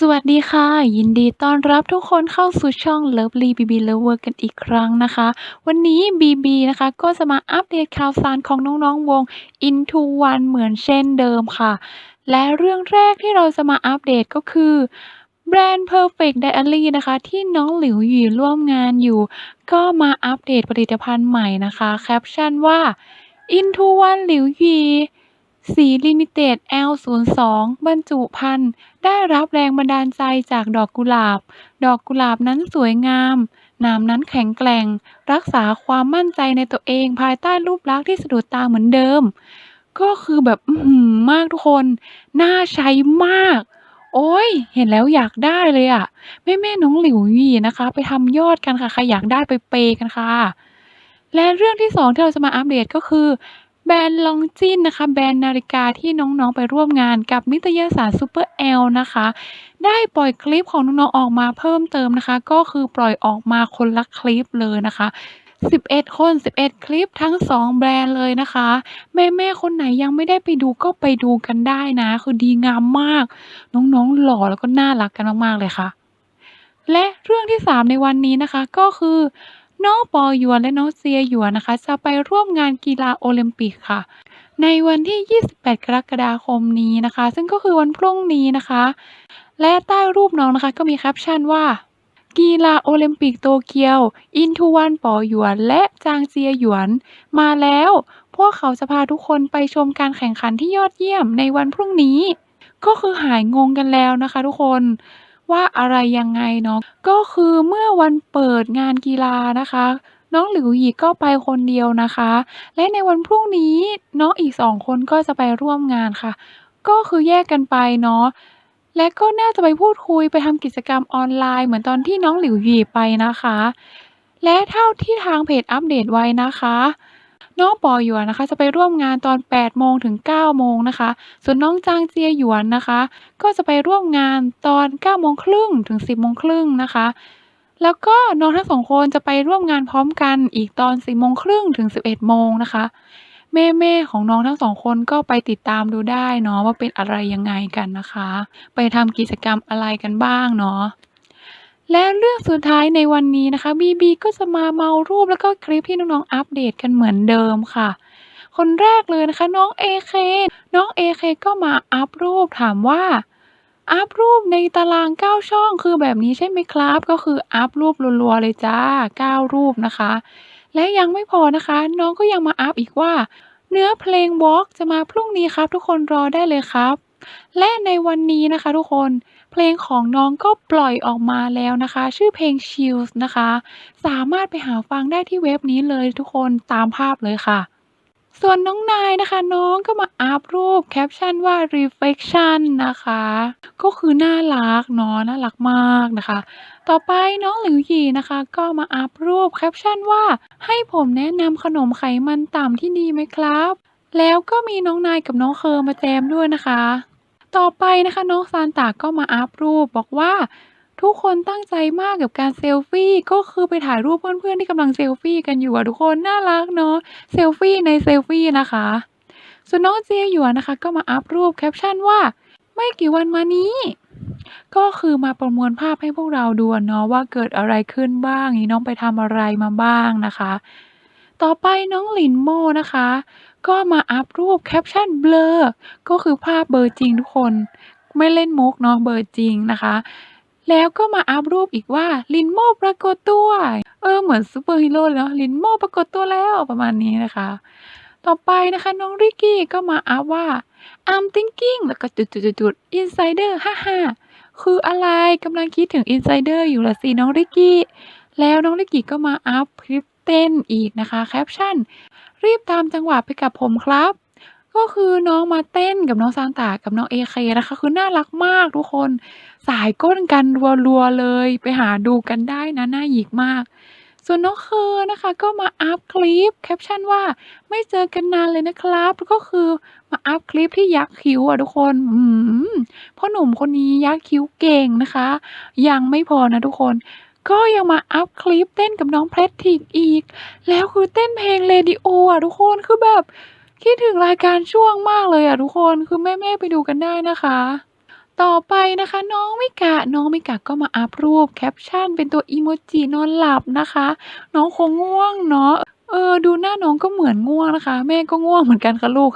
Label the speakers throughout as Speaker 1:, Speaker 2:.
Speaker 1: สวัสดีค่ะ ยินดีต้อนรับทุกคนเข้าสู่ช่อง Lovely BB Lover กันอีกครั้งนะคะ วันนี้ BB นะคะก็จะมาอัปเดตข่าวสารของน้องๆวง Into One เหมือนเช่นเดิมค่ะ และเรื่องแรกที่เราจะมาอัปเดตก็คือแบรนด์ Perfect Diary นะคะ ที่น้องหลิวหยี่ร่วมงานอยู่ ก็มาอัปเดตผลิตภัณฑ์ใหม่นะคะ แคปชั่นว่า Into One หลิวหยี่ สีลิมิเต็ด L02 บรรจุภัณฑ์ได้รับแรงบันดาลใจจากดอกกุหลาบ ดอกกุหลาบนั้นสวยงามน้ำนั้นแข็งแกร่ง รักษาความมั่นใจในตัวเองภายใต้รูปลักษณ์ที่สะดุดตาเหมือนเดิม ก็คือแบบอื้อฮือมากทุกคน น่าใช้มาก โอ๊ยเห็นแล้วอยากได้เลยอะแม่ๆน้องหลิวยี่นะคะ ไปทำยอดกันค่ะ ใครอยากได้ไปเปย์กันค่ะ และเรื่องที่2ที่เราจะมาอัปเดตก็คือ แบรนด์ Longines นะคะ แบรนด์นาฬิกาที่น้องๆไปร่วมงานกับนิตยสาร Super L นะคะ ได้ปล่อยคลิปของน้องๆออกมาเพิ่มเติมนะคะ ก็คือปล่อยออกมาคนละคลิปเลยนะคะ11 คน 11 คลิปทั้ง 2 แบรนด์เลยนะคะ แม่ๆคนไหนยังไม่ได้ไปดูก็ไปดูกันได้นะ คือดีงามมาก น้องๆหล่อแล้วก็น่ารักกันมาก ๆ เลยค่ะ และเรื่องที่ 3 ในวันนี้นะคะก็คือ น้องปอหยวนและน้องเซียหยวนนะคะ จะไปร่วมงานกีฬาโอลิมปิกค่ะ ในวันที่ 28 กรกฎาคมนี้นะคะ ซึ่งก็คือวันพรุ่งนี้นะคะ และใต้รูปน้องนะคะก็มีแคปชั่นว่า กีฬาโอลิมปิกโตเกียว Into One ปอหยวน และจางเจียหยวน มาแล้ว พวกเขาจะพาทุกคนไปชมการแข่งขันที่ยอดเยี่ยมในวันพรุ่งนี้ ก็คือหายงงกันแล้วนะคะ ทุกคน ว่าอะไรยังไงเนาะก็คือเมื่อวันเปิดงานกีฬานะคะ น้องหลิวหยีก็ไปคนเดียวนะคะ และในวันพรุ่งนี้น้องอีก2คนก็จะไปร่วมงานค่ะ ก็คือแยกกันไปเนาะและก็น่าจะไปพูดคุยไปทำกิจกรรมออนไลน์เหมือนตอนที่น้องหลิวหยีไปนะคะ และเท่าที่ทางเพจอัปเดตไว้นะคะ น้องปอหยวนนะคะ จะไปร่วมงานตอน 8 โมงถึง 9 โมงนะคะ ส่วนน้องจางเจียหยวนนะคะ ก็จะไปร่วมงานตอน 9 โมงครึ่งถึง 10 โมงครึ่งนะคะ แล้วก็น้องทั้ง2คนจะไปร่วมงานพร้อมกันอีกตอน 10 โมงครึ่งถึง 11 โมงนะคะแม่ๆของน้องทั้ง2คนก็ไปติดตามดูได้เนาะว่าเป็นอะไรยังไงกันนะคะ ไปทำกิจกรรมอะไรกันบ้างเนาะ และเรื่องสุดท้ายในวันนี้นะคะ BB ก็จะมาเมารูปแล้วก็คลิปที่น้องๆอัปเดตกันเหมือนเดิมค่ะ คนแรกเลยนะคะน้อง AK น้อง AK ก็มาอัปรูปถามว่า อัปรูปในตาราง 9 ช่องคือแบบนี้ใช่ไหมครับ?ก็คืออัปรูปรัวๆเลยจ้ะ9รูปนะคะ และยังไม่พอนะคะ น้องก็ยังมาอัปอีกว่า เนื้อเพลง Walk จะมาพรุ่งนี้ครับ ทุกคนรอได้เลยครับ และในวันนี้นะคะทุกคนเพลงของน้องก็ปล่อยออกมาแล้วนะคะ ชื่อเพลง Chills นะคะ สามารถไปหาฟังได้ที่เว็บนี้เลยทุกคนตามภาพเลยค่ะ ส่วนน้องนายนะคะน้องก็มาอัปรูปแคปชั่นว่า Reflection นะคะ ก็คือน่ารักเนาะน่ารักมากนะคะ ต่อไปน้องหลิวหยีนะคะ ก็มาอัปรูปแคปชั่นว่าให้ผมแนะนำขนมไขมันต่ำที่ดีไหมครับ? แล้วก็มีน้องนายกับน้องเคอมาแจมด้วยนะคะ ต่อไปนะคะน้องซานตะก็มาอัปรูปบอกว่าทุกคนตั้งใจมากกับการเซลฟี่ก็คือไปถ่ายรูปเพื่อนๆที่กำลังเซลฟี่กันอยู่อะทุกคนน่ารักเนาะเซลฟี่ในเซลฟี่นะคะ ส่วนน้องเจียหยวนนะคะ ก็มาอัปรูปแคปชั่นว่า ไม่กี่วันมานี้ ก็คือมาประมวลภาพให้พวกเราดูเนาะว่าเกิดอะไรขึ้นบ้างงี้น้องไปทำอะไรมาบ้างนะคะ ต่อไปน้องหลินโมนะคะ ก็มาอัปรูปแคปชั่นเบลอ ก็คือภาพเบลอจริงทุกคน ไม่เล่นมุกเนาะเบลอจริงนะคะ แล้วก็มาอัปรูปอีกว่าลินโมปรากฏตัว เออเหมือนซูเปอร์ฮีโรเลยเนาะลินโมปรากฏตัวแล้วประมาณนี้นะคะ ต่อไปนะคะน้องริกกี้ก็มาอัปว่า I'm thinking แล้วก็จุดๆๆ insider ฮ่าๆคืออะไร?กำลังคิดถึง insider อยู่ละสิน้องริกกี้แล้วน้องริกกี้ก็มาอัปคลิปเต้นอีกนะคะแคปชั่น รีบตามจังหวะไปกับผมครับ ก็คือน้องมาเต้นกับน้องซานตะกับน้อง AK นะคะ คือน่ารักมากทุกคน สายก้นกันรัวๆเลย ไปหาดูกันได้นะน่าหยิกมาก ส่วนน้องเคอนะคะก็มาอัปคลิปแคปชั่นว่าไม่เจอกันนานเลยนะครับ ก็คือมาอัปคลิปที่ยักคิ้วอะทุกคนอื้อฮือพ่อหนุ่มคนนี้ยักคิ้วเก่งนะคะ ยังไม่พอนะทุกคน ก็ยังมาอัปคลิปเต้นกับน้อง Pratik อีก แล้วคือเต้นเพลง Radio ออะทุกคนคือแบบคิดถึงรายการช่วงมากเลยอะทุกคนคือแม่ๆไปดูกันได้นะคะ ต่อไปนะคะน้องมิกะน้องมิกะก็มาอัปรูปแคปชั่นเป็นตัวอิโมจินอนหลับนะคะ น้องคงง่วงเนาะเออดูหน้าน้องก็เหมือนง่วงนะคะ แม่ก็ง่วงเหมือนกันค่ะลูก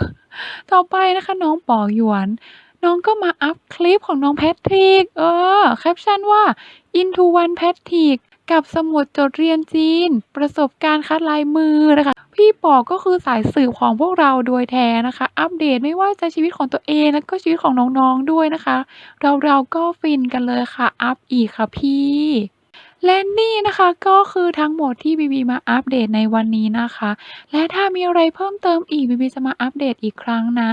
Speaker 1: ต่อไปนะคะน้องป๋อหยวน น้องก็มาอัพคลิปของน้องแพทริก เออ แคปชั่นว่า Into One Patrick กับสมุดจดเรียนจีน ประสบการณ์คัดลายมือนะคะ พี่ปอก็คือสายสืบของพวกเราโดยแท้นะคะ อัปเดตไม่ว่าจะชีวิตของตัวเอง แล้วก็ชีวิตของน้องๆด้วยนะคะ เราเราก็ฟินกันเลยค่ะ อัพอีกค่ะพี่ และนี่นะคะก็คือทั้งหมดที่บีบีมาอัปเดตในวันนี้นะคะ และถ้ามีอะไรเพิ่มเติมอีกบีบีจะมาอัปเดตอีกครั้งนะ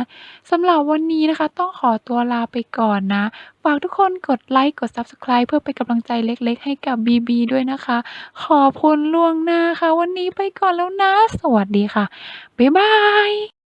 Speaker 1: สำหรับวันนี้นะคะ ต้องขอตัวลาไปก่อนนะฝากทุกคนกดไลค์กด Subscribe เพื่อเป็นกำลังใจเล็กๆ ให้กับบีบีด้วยนะคะ ขอบคุณล่วงหน้าค่ะ วันนี้ไปก่อนแล้วนะ สวัสดีค่ะ บ๊ายบาย